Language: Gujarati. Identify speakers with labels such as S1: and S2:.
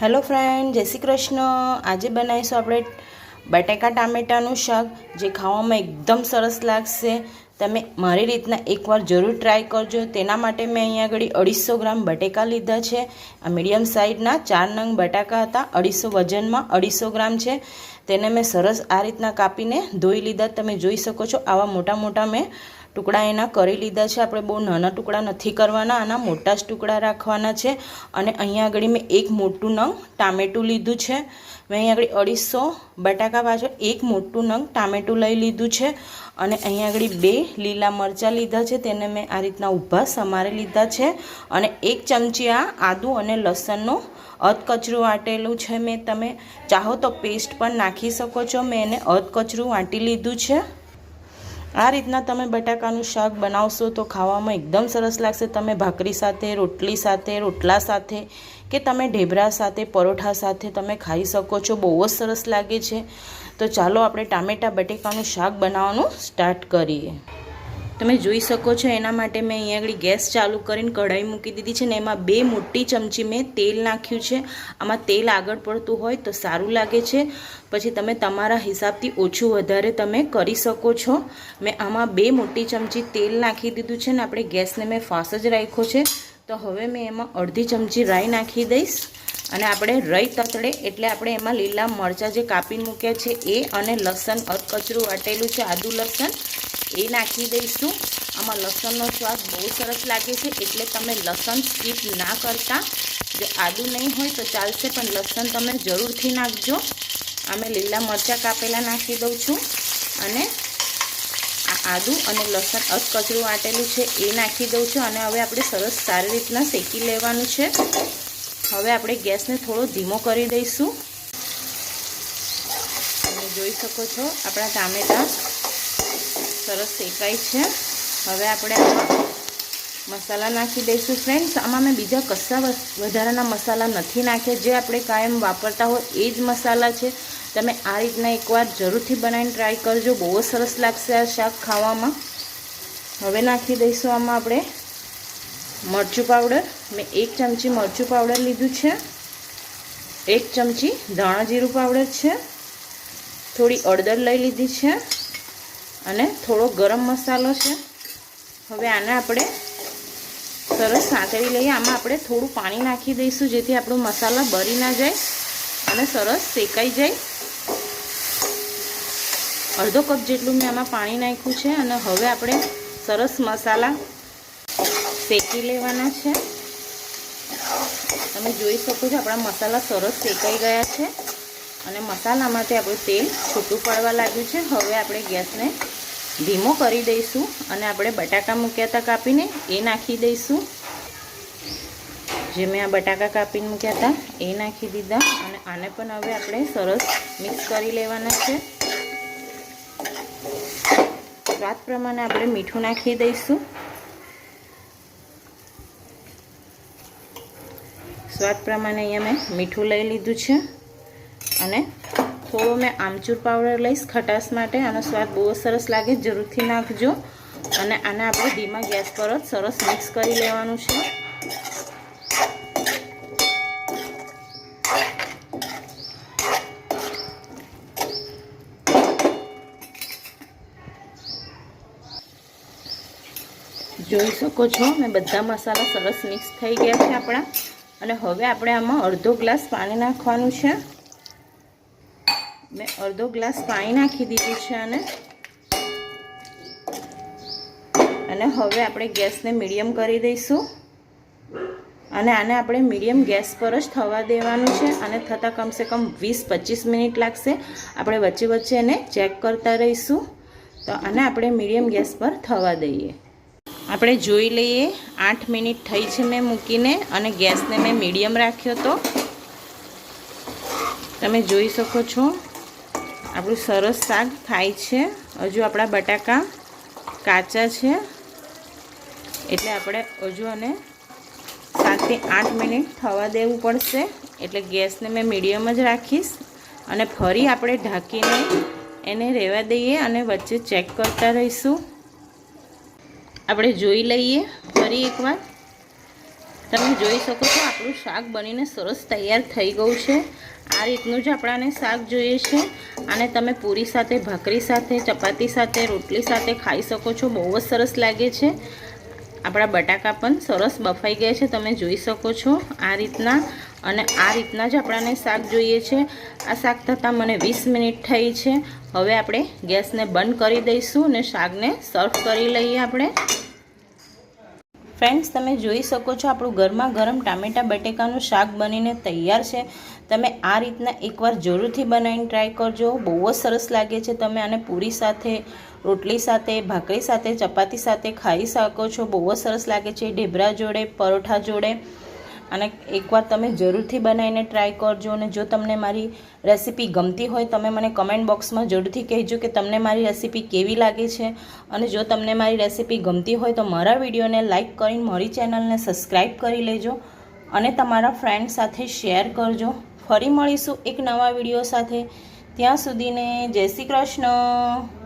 S1: હેલો ફ્રેન્ડ, જય શ્રી કૃષ્ણ. આજે બનાવીશું આપણે બટાકા ટામેટાનું શાક, જે ખાવામાં એકદમ સરસ લાગશે. તમે મારી રીતના એકવાર જરૂર ટ્રાય કરજો. તેના માટે મેં અહીંયા આગળ અઢીસો ગ્રામ બટેકા લીધા છે. આ મીડિયમ સાઇઝના ચાર નંગ બટાકા હતા. અઢીસો વજનમાં અઢીસો ગ્રામ છે. તેને મેં સરસ આ રીતના કાપીને ધોઈ લીધા. તમે જોઈ શકો છો આવા મોટા મોટા મેં ટુકડા એના કરી લીધા છે. આપણે બહુ નાના ટુકડા નથી કરવાના, આના મોટા જ ટુકડા રાખવાના છે. અને અહીંયા આગળ મેં એક મોટું નંગ ટામેટું લીધું છે. મેં અહીંયા આગળ અઢીસો બટાકા પાછળ એક મોટું નંગ ટામેટું લઈ લીધું છે. અને અહીંયા આગળ બે લીલા મરચાં લીધા છે. તેને મેં આ રીતના ઊભા સમારી લીધા છે. અને એક ચમચી આ આદું અને લસણનું અધકચરું વાટેલું છે. મેં તમે ચાહો તો પેસ્ટ પણ નાખી શકો છો. મેં એને અધકચરું વાટી લીધું છે. આ રીતના તમે બટાકાનું શાક બનાવશો તો ખાવામાં એકદમ સરસ લાગશે. તમે ભાખરી સાથે, રોટલી સાથે, રોટલા સાથે કે તમે ઢેબરા સાથે, પરોઠા સાથે તમે ખાઈ શકો છો. બહુ જ સરસ લાગે છે. તો ચાલો આપણે ટામેટા, બટેકાનું શાક બનાવવાનું સ્ટાર્ટ કરીએ. તમે જોઈ શકો છો, એના માટે મેં અહીંયા આગળ ગેસ ચાલુ કરીને કઢાઈ મૂકી દીધી છે ને એમાં બે મોટી ચમચી મેં તેલ નાખ્યું છે. આમાં તેલ આગળ પડતું હોય તો સારું લાગે છે. પછી તમે તમારા હિસાબથી ઓછું વધારે તમે કરી શકો છો. મેં આમાં બે મોટી ચમચી તેલ નાખી દીધું છે ને આપણે ગેસને મેં ફાસ જ રાખ્યો છે. તો હવે મેં એમાં અડધી ચમચી રાઈ નાખી દઈશ. અને આપણે રઈ તતડે એટલે આપણે એમાં લીલા મરચાં જે કાપીને મૂક્યા છે એ અને લસણ અધકચરું વાટેલું છે, આદુ લસણ એ નાખી દઈશું. આમાં લસણનો સ્વાદ બહુ સરસ લાગે છે, એટલે તમે લસણ સ્કીપ ના કરતા. જો આદુ નહીં હોય તો ચાલશે, પણ લસણ તમે જરૂરથી નાખજો. અમે લીલા મરચાં કાપેલા નાખી દઉં છું. અને આ આદુ અને લસણ અધકચરું વાટેલું છે, એ નાખી દઉં છું. અને હવે આપણે સરસ સારી રીતના શેકી લેવાનું છે. હવે આપણે ગેસને થોડો ધીમો કરી દઈશું. તમે જોઈ શકો છો, આપણા ટામેટાં સરસ શેકાય છે. હવે આપણે મસાલા નાખી દઈશું ફ્રેન્ડ્સ આમાં મેં બીજા કશા વધારાના મસાલા નથી નાખ્યા. જે આપણે કાયમ વાપરતા હોય એ જ મસાલા છે. તમે આ રીતના એકવાર જરૂરથી બનાવીને ટ્રાય કરજો. બહુ સરસ લાગશે આ શાક ખાવામાં. હવે નાખી દઈશું આમાં આપણે મરચું પાવડર મેં એક ચમચી મરચું પાવડર લીધું છે. એક ચમચી ધાણા જીરું પાવડર છે. થોડી અડદર લઈ લીધી છે. અને થોડો ગરમ મસાલો છે. હવે આને આપણે સરસ સાંકળી લઈએ. આમાં આપણે થોડું પાણી નાખી દઈશું જેથી આપણો મસાલા બરી ના જાય અને સરસ શેકાઈ જાય. અડધો કપ જેટલું મેં આમાં પાણી નાખ્યું છે અને હવે આપણે સરસ મસાલા શેકી લેવાના છે. તમે જોઈ શકો છો આપણા મસાલા સરસ શેકાઈ ગયા છે. અને મસાલામાંથી આપણું તેલ છૂટું પડવા લાગ્યું છે. હવે આપણે ગેસને ધીમો કરી દઈશું અને આપણે બટાકા મૂક્યા હતા કાપીને એ નાખી દઈશું. જે મેં આ બટાકા કાપીને મૂક્યા હતા એ નાખી દીધા અને આને પણ હવે આપણે સરસ મિક્સ કરી લેવાના છે. સ્વાદ પ્રમાણે આપણે મીઠું નાખી દઈશું. સ્વાદ પ્રમાણે અહીંયા મેં મીઠું લઈ લીધું છે. અને થોડો મેં આમચૂર પાવડર લઈશ ખટાશ માટે. આનો સ્વાદ બહુ સરસ લાગે, જરૂરથી નાખજો. અને આને આપણે ધીમા ગેસ પર જ સરસ મિક્સ કરી લેવાનું છે. જોઈ શકો છો, મેં બધા મસાલા સરસ મિક્સ થઈ ગયા છે આપણા. અને હવે આપણે આમાં અડધો ગ્લાસ પાણી નાખવાનું છે. મેં અડધો ગ્લાસ પાણી નાખી દીધું છે અને અને હવે આપણે ગેસને મીડિયમ કરી દઈશું. અને આને આપણે મીડિયમ ગેસ પર જ થવા દેવાનું છે. અને થતાં કમસે કમ વીસ પચીસ મિનિટ લાગશે. આપણે વચ્ચે વચ્ચે એને ચેક કરતા રહીશું. તો આને આપણે મીડિયમ ગેસ પર થવા દઈએ. આપણે જોઈ લઈએ, આઠ મિનિટ થઈ છે મેં મૂકીને અને ગેસને મેં મીડિયમ રાખ્યો તો. તમે જોઈ શકો છો. આપણું સરસ શાક થાય છે. હજુ આપણા બટાકા કાચા છે. એટલે આપણે હજુ અને સાતથી આઠ મિનિટ થવા દેવું પડશે. એટલે ગેસને મેં મીડિયમ જ રાખીશ. અને ફરી આપણે ઢાંકીને એને રહેવા દઈએ અને વચ્ચે ચેક કરતા રહીશું. આપણે જોઈ લઈએ ફરી એકવાર. તમે જોઈ શકો છો આપણું શાક બનીને સરસ તૈયાર થઈ ગયું છે. આ રીતનું જ આપણાને શાક જોઈએ છે. અને તમે પૂરી સાથે, ભાખરી સાથે, ચપાતી સાથે, રોટલી સાથે ખાઈ શકો છો. બહુ જ સરસ લાગે છે. આપણા બટાકા પણ સરસ બફાઈ ગયા છે, તમે જોઈ શકો છો આ રીતના. અને આ રીતના જ આપણાને શાક જોઈએ છે. આ શાક થતાં મને વીસ મિનિટ થઈ છે. હવે આપણે ગેસને બંધ કરી દઈશું અને શાકને સર્વ કરી લઈએ આપણે. ફ્રેન્ડ્સ તમે જોઈ શકો છો આપણું ગરમા ગરમ ટામેટા, બટેકાનું શાક બનીને તૈયાર છે. તમે આ રીતના એકવાર જરૂરથી બનાવીને ટ્રાય કરજો. બહુ જ સરસ લાગે છે તમે આને પૂરી સાથે, રોટલી સાથે, ભાખરી સાથે, ચપાતી સાથે ખાઈ શકો છો. બહુ જ સરસ લાગે છે. ઢેબરા જોડે, પરોઠા જોડે. અને એકવાર તમે જરૂરથી બનાવીને ટ્રાય કરજો અને જો તમને મારી રેસીપી ગમતી હોય, તમે મને કમેન્ટ બોક્સમાં જરૂરથી કહેજો કે તમને મારી રેસીપી કેવી લાગે છે. અને જો તમને મારી રેસીપી ગમતી હોય તો મારા વિડીયોને લાઇક કરીને મારી ચેનલને સબસ્ક્રાઈબ કરી લેજો અને તમારા ફ્રેન્ડ સાથે શેર કરજો. ફરી મળીશું એક નવા વીડિયો સાથે. ત્યાં સુધીને જય શ્રી કૃષ્ણ.